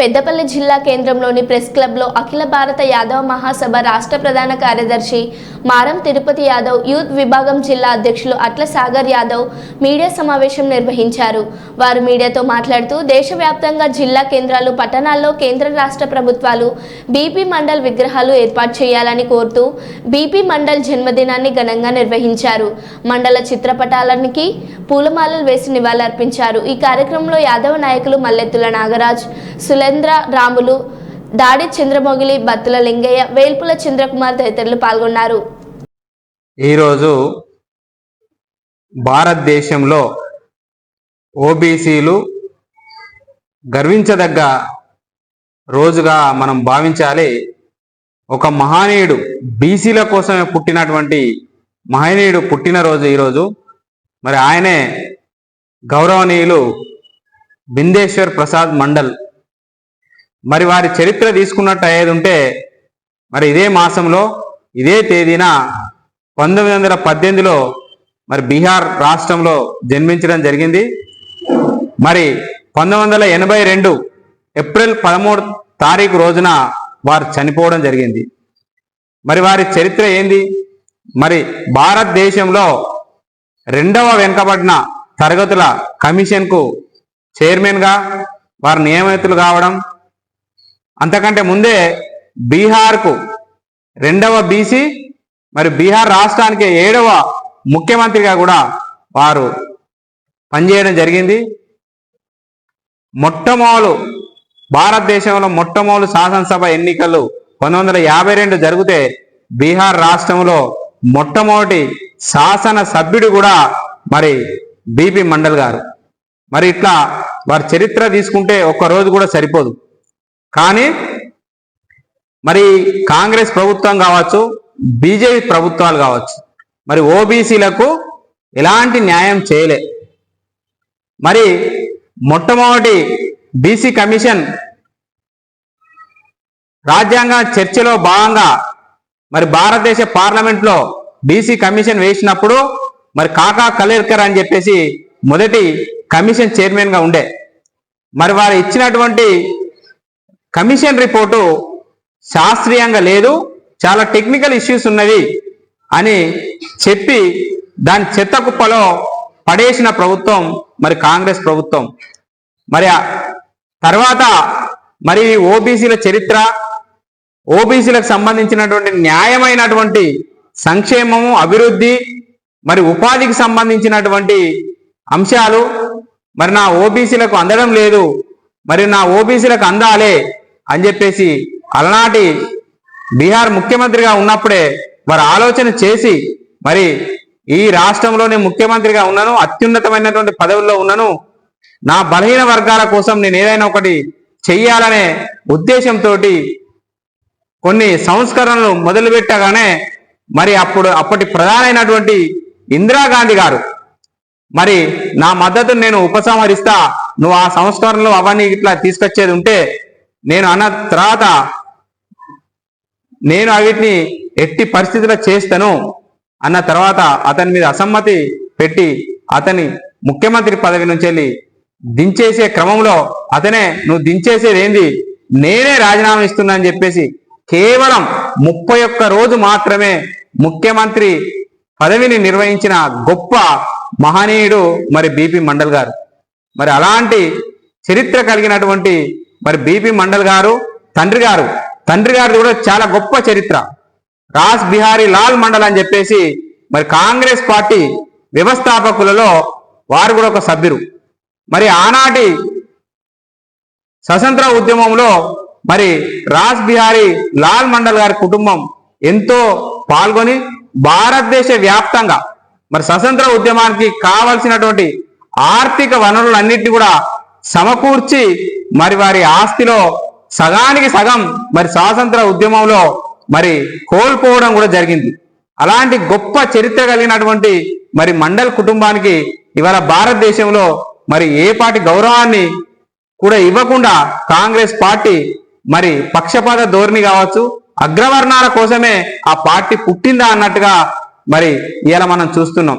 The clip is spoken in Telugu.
పెద్దపల్లి జిల్లా కేంద్రంలోని ప్రెస్ క్లబ్లో అఖిల భారత యాదవ మహాసభ రాష్ట్ర ప్రధాన కార్యదర్శి మారం తిరుపతి యాదవ్ యూత్ విభాగం జిల్లా అధ్యక్షులు అట్ల సాగర్ యాదవ్ మీడియా సమావేశం నిర్వహించారు. వారు మీడియాతో మాట్లాడుతూ దేశవ్యాప్తంగా జిల్లా కేంద్రాలు పట్టణాల్లో కేంద్ర రాష్ట్ర ప్రభుత్వాలు బీపీ మండల్ విగ్రహాలు ఏర్పాటు చేయాలని కోరుతూ బీపీ మండల్ జన్మదినాన్ని ఘనంగా నిర్వహించారు. మండల చిత్రపటాలనికి పూలమాలలు వేసి నివాళులర్పించారు. ఈ కార్యక్రమంలో యాదవ నాయకులు మల్లెత్తుల నాగరాజ్ చంద్ర రాములు దాడి చంద్రమొగిలి బత్తుల లింగయ్య వేల్పుల చంద్రకుమార్ తదితరులు పాల్గొన్నారు. ఈరోజు భారతదేశంలో ఓబీసీలు గర్వించదగ్గ రోజుగా మనం భావించాలి. ఒక మహనీయుడు బీసీల కోసమే పుట్టినటువంటి మహనీయుడు పుట్టినరోజు ఈరోజు. మరి ఆయనే గౌరవనీయులు బిందేశ్వర్ ప్రసాద్ మండల్ మరి వారి చరిత్ర తీసుకున్నట్టు అయ్యేది ఉంటే మరి ఇదే మాసంలో ఇదే తేదీన పంతొమ్మిది వందల పద్దెనిమిదిలో మరి బీహార్ రాష్ట్రంలో జన్మించడం జరిగింది. మరి పంతొమ్మిది వందల ఎనభై రెండు ఏప్రిల్ పదమూడు తారీఖు రోజున వారు చనిపోవడం జరిగింది. మరి వారి చరిత్ర ఏంది? మరి భారతదేశంలో రెండవ వెనుకబడిన తరగతుల కమిషన్కు చైర్మన్గా వారు నియమితులు కావడం అంతకంటే ముందే బీహార్కు రెండవ బీసీ మరి బీహార్ రాష్ట్రానికి ఏడవ ముఖ్యమంత్రిగా కూడా వారు పనిచేయడం జరిగింది. మొట్టమొదలు భారతదేశంలో మొట్టమొదలు శాసనసభ ఎన్నికలు పంతొమ్మిది వందల యాభై రెండు జరిగితే బీహార్ రాష్ట్రంలో మొట్టమొదటి శాసన సభ్యుడు కూడా మరి బీపీ మండల్ గారు. మరి ఇట్లా వారి చరిత్ర తీసుకుంటే ఒక్క రోజు కూడా సరిపోదు. కానీ మరి కాంగ్రెస్ ప్రభుత్వం కావచ్చు బీజేపీ ప్రభుత్వాలు కావచ్చు మరి ఓబీసీలకు ఎలాంటి న్యాయం చేయలే. మరి మొట్టమొదటి బీసీ కమిషన్ రాజ్యాంగ చర్చలో భాగంగా మరి భారతదేశ పార్లమెంట్లో బీసీ కమిషన్ వేసినప్పుడు మరి కాకా కలేర్కర్ అని చెప్పేసి మొదటి కమిషన్ చైర్మన్గా ఉండే. మరి వారు ఇచ్చినటువంటి కమిషన్ రిపోర్టు శాస్త్రీయంగా లేదు చాలా టెక్నికల్ ఇష్యూస్ ఉన్నవి అని చెప్పి దాని చెత్త కుప్పలో పడేసిన ప్రభుత్వం మరి కాంగ్రెస్ ప్రభుత్వం. మరి తర్వాత మరి ఓబీసీల చరిత్ర ఓబీసీలకు సంబంధించినటువంటి న్యాయమైనటువంటి సంక్షేమము అభివృద్ధి మరి ఉపాధికి సంబంధించినటువంటి అంశాలు మరి నా ఓబీసీలకు అందడం లేదు. మరి నా ఓబీసీలకు అందాలే అని చెప్పేసి అలనాటి బీహార్ ముఖ్యమంత్రిగా ఉన్నప్పుడే వారు ఆలోచన చేసి మరి ఈ రాష్ట్రంలోనే ముఖ్యమంత్రిగా ఉన్నాను అత్యున్నతమైనటువంటి పదవుల్లో ఉన్నాను నా బలహీన వర్గాల కోసం నేను ఏదైనా ఒకటి చెయ్యాలనే ఉద్దేశంతో కొన్ని సంస్కరణలు మొదలుపెట్టగానే మరి అప్పుడు అప్పటి ప్రధానమైనటువంటి ఇందిరాగాంధీ గారు మరి నా మద్దతును నేను ఉపసంహరిస్తా నువ్వు ఆ సంస్కారంలో అవన్నీ ఇట్లా తీసుకొచ్చేది ఉంటే నేను అన్న తర్వాత నేను అవిటిని ఎట్టి పరిస్థితిలో చేస్తాను అన్న తర్వాత అతని మీద అసమ్మతి పెట్టి అతని ముఖ్యమంత్రి పదవి నుంచి వెళ్ళి దించేసే క్రమంలో అతనే నువ్వు దించేసేది ఏంది? నేనే రాజీనామా ఇస్తున్నా అని చెప్పేసి కేవలం ముప్పై ఒక్క రోజు మాత్రమే ముఖ్యమంత్రి పదవిని నిర్వహించిన గొప్ప మహనీయుడు మరి బీపీ మండల్ గారు. మరి అలాంటి చరిత్ర కలిగినటువంటి మరి బీపీ మండల్ గారు తండ్రి గారు. తండ్రి గారిది కూడా చాలా గొప్ప చరిత్ర. రాస్ బిహారీ లాల్ మండల్ అని చెప్పేసి మరి కాంగ్రెస్ పార్టీ వ్యవస్థాపకులలో వారు కూడా ఒక సభ్యులు. మరి ఆనాటి స్వతంత్ర ఉద్యమంలో మరి రాస్ బిహారీ లాల్ మండల్ గారి కుటుంబం ఎంతో పాల్గొని భారతదేశ వ్యాప్తంగా మరి స్వతంత్ర ఉద్యమానికి కావలసినటువంటి ఆర్థిక వనరులన్నింటినీ కూడా సమకూర్చి మరి వారి ఆస్తిలో సగానికి సగం మరి స్వాతంత్ర ఉద్యమంలో మరి కోల్పోవడం కూడా జరిగింది. అలాంటి గొప్ప చరిత్ర కలిగినటువంటి మరి మండల్ కుటుంబానికి ఇవాళ భారతదేశంలో మరి ఏ పాటి గౌరవాన్ని కూడా ఇవ్వకుండా కాంగ్రెస్ పార్టీ మరి పక్షపాత ధోరణి కావచ్చు అగ్రవర్ణాల కోసమే ఆ పార్టీ పుట్టిందా అన్నట్టుగా మరి ఇలా మనం చూస్తున్నాం.